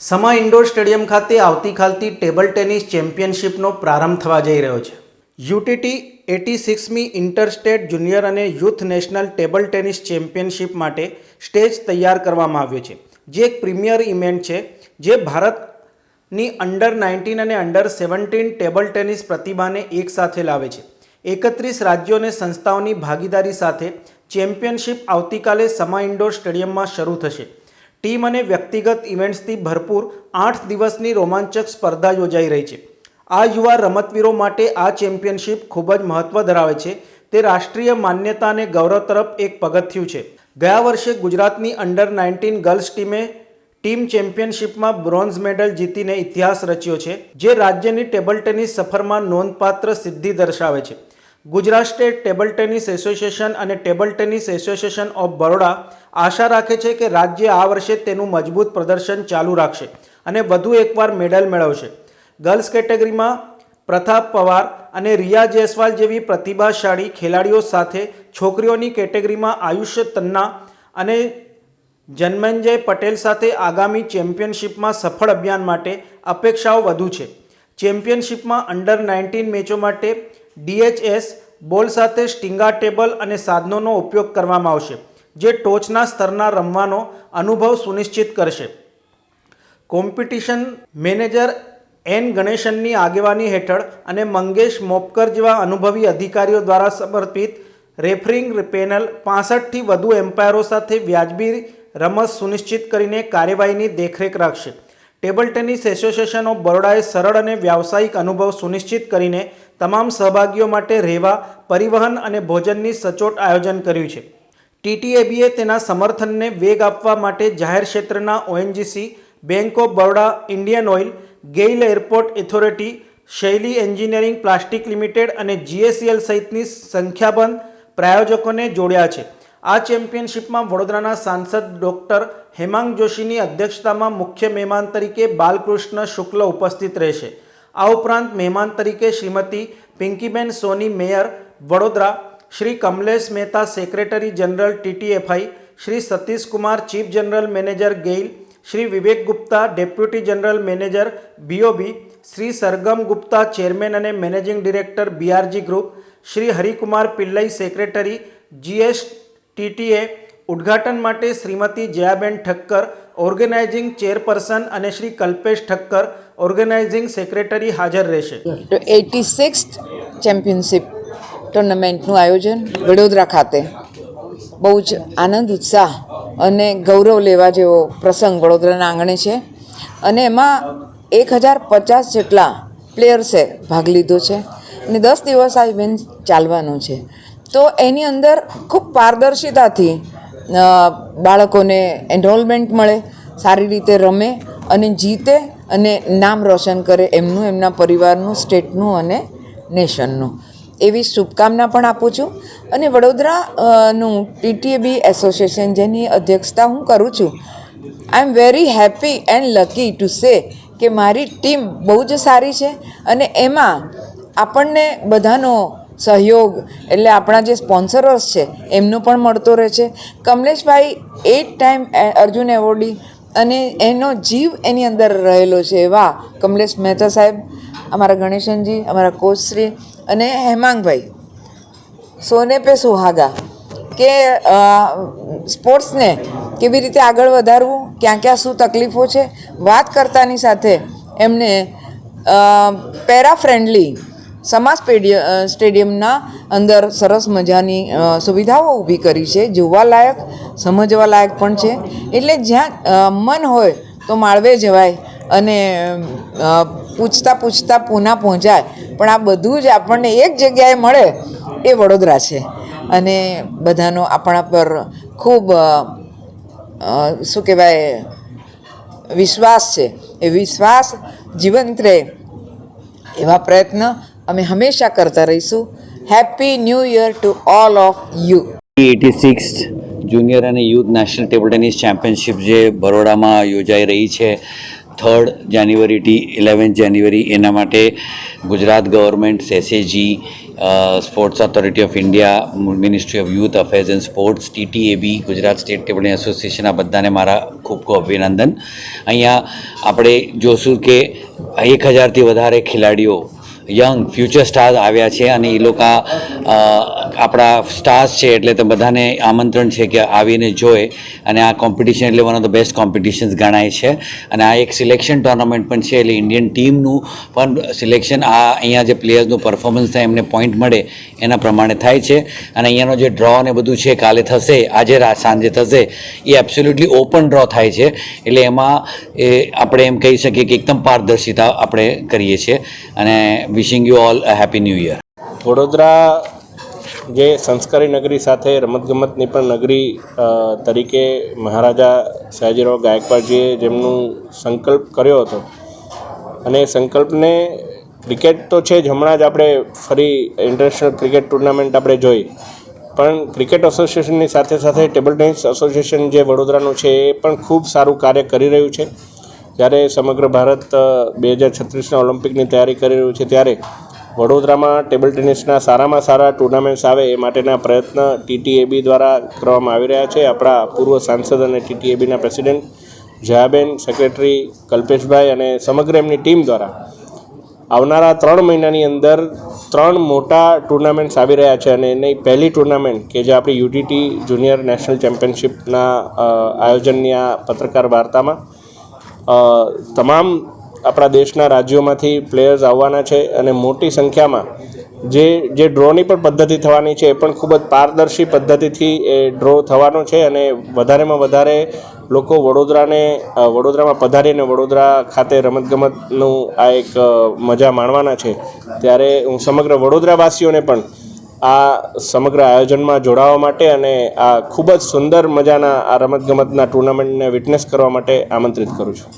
સમા indoor stadium ખાતે આવતીકાલથી table tennis ચેમ્પિયનશિપનો પ્રારંભ થવા જઈ રહ્યો છે. યુટીટી એટી સિક્સમી ઇન્ટરસ્ટેટ જુનિયર અને youth national table tennis championship માટે સ્ટેજ તૈયાર કરવામાં આવ્યો છે. જે એક પ્રીમિયર ઇવેન્ટ છે, જે ભારતની અંડર નાઇન્ટીન અને અંડર સેવન્ટીન ટેબલ ટેનિસ પ્રતિભાને એકસાથે લાવે છે. એકત્રીસ રાજ્યો અને સંસ્થાઓની ભાગીદારી સાથે ચેમ્પિયનશિપ આવતીકાલે સમા ઇન્ડોર સ્ટેડિયમમાં શરૂ થશે. ટીમ અને વ્યક્તિગત ઇવેન્ટ્સથી ભરપૂર આઠ દિવસની રોમાંચક સ્પર્ધા યોજાઈ રહી છે. આ યુવા રમતવીરો માટે આ ચેમ્પિયનશિપ ખૂબ જ મહત્ત્વ ધરાવે છે. તે રાષ્ટ્રીય માન્યતા અને ગૌરવ તરફ એક પગથિયું છે. ગયા વર્ષે ગુજરાતની અંડર નાઇન્ટીન ગર્લ્સ ટીમે ટીમ ચેમ્પિયનશિપમાં બ્રોન્ઝ મેડલ જીતીને ઇતિહાસ રચ્યો છે, જે રાજ્યની ટેબલ ટેનિસ સફરમાં નોંધપાત્ર સિદ્ધિ દર્શાવે છે. Gujarat state table tennis association અને table tennis association of Baroda આશા રાખે છે કે રાજ્ય આ વર્ષે તેનું મજબૂત પ્રદર્શન ચાલુ રાખશે અને વધુ એકવાર મેડલ મેળવશે. ગર્લ્સ કેટેગરીમાં પ્રથા પવાર અને રિયા જયસ્વાલ જેવી પ્રતિભાશાળી ખેલાડીઓ સાથે છોકરીઓની કેટેગરીમાં આયુષ્ય તન્ના અને જન્મેન્જય પટેલ સાથે આગામી ચેમ્પિયનશિપમાં સફળ અભિયાન માટે અપેક્ષાઓ વધુ છે. ચેમ્પિયનશિપમાં અંડર નાઇન્ટીન મેચો માટે ડીએચએસ બોલ સાથે સ્ટિંગા ટેબલ અને સાધનોનો ઉપયોગ કરવામાં આવશે, જે ટોચના સ્તરના રમવાનો અનુભવ સુનિશ્ચિત કરશે. કોમ્પિટિશન મેનેજર એન ગણેશનની આગેવાની હેઠળ અને મંગેશ મોપકર જેવા અનુભવી અધિકારીઓ દ્વારા સમર્પિત રેફરિંગ પેનલ પાસઠથી વધુ એમ્પાયરો સાથે વ્યાજબી રમત સુનિશ્ચિત કરીને કાર્યવાહીની દેખરેખ રાખશે. ટેબલ ટેનિસ એસોસિએશન ઓફ બરોડાએ સરળ અને વ્યાવસાયિક અનુભવ સુનિશ્ચિત કરીને તમામ સહભાગીઓ માટે રહેવા પરિવહન અને ભોજનની સચોટ આયોજન કર્યું છે. ટીટીએબીએ તેના સમર્થનને વેગ આપવા માટે જાહેર ક્ષેત્રના ONGC, bank of Baroda, Indian oil, GAIL airport authority, Shaily engineering, plastic limited અને જીએસસીએલ સહિતની સંખ્યાબંધ પ્રાયોજકોને જોડ્યા છે. આ ચેમ્પિયનશિપમાં વડોદરાના સાંસદ ડોક્ટર હેમાંગ જોશીની અધ્યક્ષતામાં મુખ્ય મહેમાન તરીકે બાલકૃષ્ણ શુક્લ ઉપસ્થિત રહેશે. આ ઉપરાંત મહેમાન તરીકે Shrimati Pinkiben Soni mayor Vadodara, Shri Kamlesh Mehta secretary general TTFI, Shri Satishkumar chief general manager GAIL, Shri Vivek Gupta deputy general manager BOB, Shri Sargam Gupta chairman અને managing director BRG group, Shri Harikumar Pillai secretary GS TTA ઉદ્ઘાટન માટે Shrimati Jayaben Thakkar, organising chairperson અને Shri Kalpesh Thakkar organising secretary હાજર રહેશે. Eighty six championship ટુર્નામેન્ટનું આયોજન વડોદરા ખાતે. બહુ જ આનંદ, ઉત્સાહ અને ગૌરવ લેવા જેવો પ્રસંગ વડોદરાના આંગણે છે. અને એમાં એક હજાર પચાસ જેટલા પ્લેયર્સે ભાગ લીધો છે અને દસ દિવસ આ ઇવેન્ટ ચાલવાનું છે. તો એની અંદર ખૂબ પારદર્શિતાથી બાળકોને એનરોલમેન્ટ મળે, સારી રીતે રમે અને જીતે અને નામ રોશન કરે એમનું, એમના પરિવારનું, સ્ટેટનું અને નેશનનું. એવી શુભકામના પણ આપું છું. અને વડોદરાનું ટીટીએબી એસોસિએશન જેની અધ્યક્ષતા હું કરું છું, I am very happy and lucky to say કે મારી ટીમ બહુ જ સારી છે અને એમાં આપણને બધાનો સહયોગ, એટલે આપણા જે સ્પોન્સરર્સ છે, એમનો પણ મળતો રહે છે. કમલેશભાઈ, એટ ટાઈમ અર્જુન એવોર્ડી અને એનો જીવ એની અંદર રહેલો છે એવા કમલેશ મહેતા સાહેબ, અમારા ગણેશનજી, અમારા કોચશ્રી અને હેમાંગભાઈ. સોને પે સુહાગા. કે સ્પોર્ટ્સને કેવી રીતે આગળ વધારવું, ક્યાં ક્યાં શું તકલીફો છે, વાત કરતાની સાથે એમને પેરા ફ્રેન્ડલી સમા સ્ટેડિય સ્ટેડિયમના અંદર સરસ મજાની સુવિધાઓ ઊભી કરી છે. જોવાલાયક સમજવાલાયક પણ છે. એટલે જ્યાં મન હોય તો માળવે જવાય અને પૂછતા પૂછતા પૂના પહોંચાય. પણ આ બધું જ આપણને એક જગ્યાએ મળે એ વડોદરા છે. અને બધાનો આપણા પર ખૂબ શું કહેવાય, વિશ્વાસ છે. એ વિશ્વાસ જીવંત રહે એવા પ્રયત્ન અમે હંમેશા કરતા રહીશું. Happy new year to all of you eighty six junior અને youth national table tennis championship જે બરોડામાં યોજાઈ રહી છે, થર્ડ જાન્યુઆરીથી ઇલેવન્થ જાન્યુઆરી, એના માટે Gujarat government સેસેજી sports authority of India ministry of youth affairs and sports TTAB Gujarat state table association આ બધાને મારા ખૂબ ખૂબ અભિનંદન. અહીંયા આપણે જોશું કે એક હજારથી વધારે ખેલાડીઓ યંગ ફ્યુચર સ્ટાર્સ આવ્યા છે અને એ લોકો આપણા સ્ટાર્સ છે એટલે તો બધાને આમંત્રણ છે કે આવીને જોએ અને આ કોમ્પિટિશન એટલે one of the best competitions ગણાય છે. અને આ એક સિલેક્શન ટુર્નામેન્ટ પણ છે એટલે ઇન્ડિયન ટીમનું પણ સિલેક્શન આ અહીંયા જે પ્લેયર્સનું પરફોર્મન્સ થાય, એમને પોઈન્ટ મળે એના પ્રમાણે થાય છે. અને અહીંયાનો જે ડ્રો ને બધું છે, કાલે થશે, આજે સાંજે થશે, એ એબ્સોલ્યુટલી ઓપન ડ્રો થાય છે. એટલે એમાં એ આપણે એમ કહી શકીએ કે એકદમ પારદર્શિતા આપણે કરીએ છીએ. અને wishing you all a happy new year Vadodara જે સંસ્કારી નગરી સાથે રમતગમતની પણ નગરી તરીકે મહારાજા સયાજીરાવ ગાયકવાડજીએ જેમનું સંકલ્પ કર્યો હતો. અને સંકલ્પને ક્રિકેટ તો છે જ, હમણાં જ આપણે ફરી ઇન્ટરનેશનલ ક્રિકેટ ટુર્નામેન્ટ આપણે જોઈ. પણ ક્રિકેટ એસોસિએશનની સાથે સાથે ટેબલ ટેનિસ એસોસિએશન જે વડોદરાનું છે, એ પણ ખૂબ સારું કાર્ય કરી રહ્યું છે. જ્યારે સમગ્ર ભારત બે હજાર છત્રીસના ઓલિમ્પિકની તૈયારી કરી રહ્યું છે. ત્યારે વડોદરામાં ટેબલ ટેનિસના સારામાં સારા ટુર્નામેન્ટ્સ આવે એ માટેના પ્રયત્ન ટીટીએબી દ્વારા કરવામાં આવી રહ્યા છે. આપણા પૂર્વ સાંસદ અને ટીટીએબીના પ્રેસિડેન્ટ જયાબેન સેક્રેટરી કલ્પેશભાઈ અને સમગ્ર એમની ટીમ દ્વારા આવનારા ત્રણ મહિનાની અંદર ત્રણ મોટા ટુર્નામેન્ટ્સ આવી રહ્યા છે અને એની પહેલી ટુર્નામેન્ટ કે જે આપણી યુટીટી જુનિયર નેશનલ ચેમ્પિયનશિપના આયોજનની આ પત્રકાર વાર્તામાં તમામ આપણા દેશના રાજ્યોમાંથી પ્લેયર્સ આવવાના છે અને મોટી સંખ્યામાં જે જે ડ્રોની પણ પદ્ધતિ થવાની છે એ પણ ખૂબ જ પારદર્શી પદ્ધતિથી એ ડ્રો થવાનો છે અને વધારેમાં વધારે લોકો વડોદરાને વડોદરામાં પધારીને વડોદરા ખાતે રમતગમતનું આ એક મજા માણવાના છે. ત્યારે હું સમગ્ર વડોદરાવાસીઓને પણ આ સમગ્ર આયોજનમાં જોડાવા માટે અને આ ખૂબ જ સુંદર મજાના આ રમતગમતના ટુર્નામેન્ટને વિટનેસ કરવા માટે આમંત્રિત કરું છું.